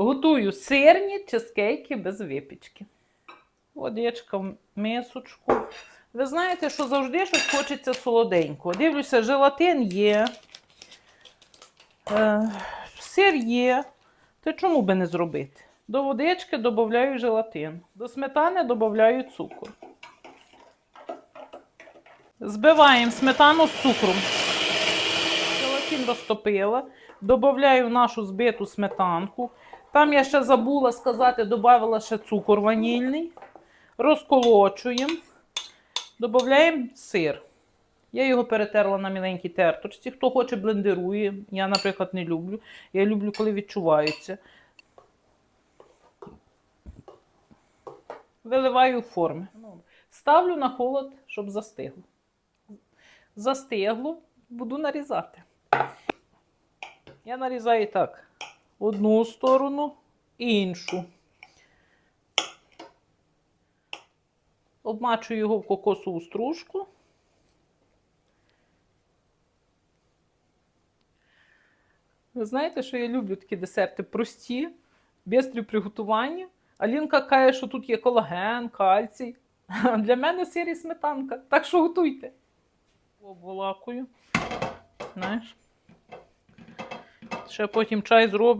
Готую сирні чизкейки без випічки. Водичка в мисочку. Ви знаєте, що завжди щось хочеться солоденького. Дивлюся, желатин є, е, сир є. То чому би не зробити? До водички додаю желатин, до сметани додаю цукор. Збиваємо сметану з цукром. Желатин розтопила. Додаю нашу збиту сметанку. Там я ще забула сказати, додавала ще цукор ванільний. Розколочуємо. Додаємо сир. Я його перетерла на міленькій терточці. Хто хоче, блендерує. Я, наприклад, не люблю. Я люблю, коли відчувається. Виливаю в форми. Ставлю на холод, щоб застигло. Застигло, буду нарізати. Я нарізаю так: одну сторону, іншу. Обмачую його в кокосову стружку. Ви знаєте, що я люблю такі десерти прості, бистрі в приготуванні. Алінка каже, що тут є колаген, кальцій. Для мене сир і сметанка. Так що готуйте. Обволакую. Знаєш. Ще потім чай зроблю.